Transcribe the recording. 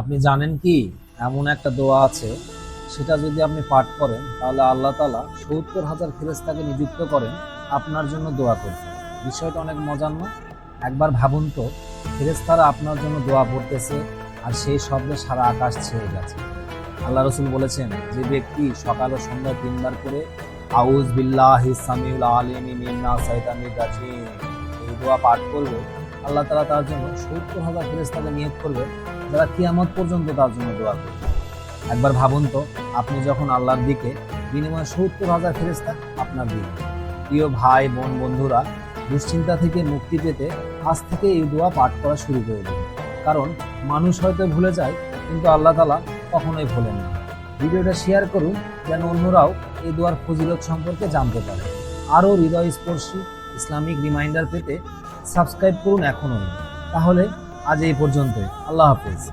আপনি জানেন কি? এমন একটা দোয়া আছে, সেটা যদি আপনি পাঠ করেন, তাহলে আল্লাহ তালা সত্তর হাজার ফেরেস্তাকে নিযুক্ত করেন, আপনার জন্য দোয়া করতে বিষয়টা অনেক মজার না? একবার ভাবুন তো ফেরেস্তারা আপনার জন্য দোয়া পড়তেছে, আর সেই শব্দে সারা আকাশ ছেয়ে গেছে। আল্লাহ রসুল বলেছেন, যে ব্যক্তি সকাল ও সন্ধ্যা তিনবার করে আউজ বিল্লাহ সামিউল আলিমি মিন্না সাইতানির রাজিম, এই দোয়া পাঠ করবে আল্লাহ তালা তার জন্য সত্তর হাজার ফেরেস্তাকে নিয়োগ করবে, যারা কিয়ামত পর্যন্ত তার জন্য দোয়া করবে। একবার ভাবুন তো, আপনি যখন আল্লাহর দিকে বিনিময়ে সত্তর হাজার ফেরেস্তা আপনার দিকে। প্রিয় ভাই, বোন, বন্ধুরা, দুশ্চিন্তা থেকে মুক্তি পেতে আজ থেকে এই দোয়া পাঠ করা শুরু করে দিন। কারণ মানুষ হয়তো ভুলে যায়, কিন্তু আল্লাহ তালা কখনোই ভোলেন না। ভিডিওটা শেয়ার করুন, যেন অন্যরাও এই দোয়ার ফজিলত সম্পর্কে জানতে পারে। আরও হৃদয়স্পর্শী ইসলামিক রিমাইন্ডার পেতে সাবস্ক্রাইব করুন এখনও। তাহলে আজ এই পর্যন্ত আল্লাহ হাফেজ।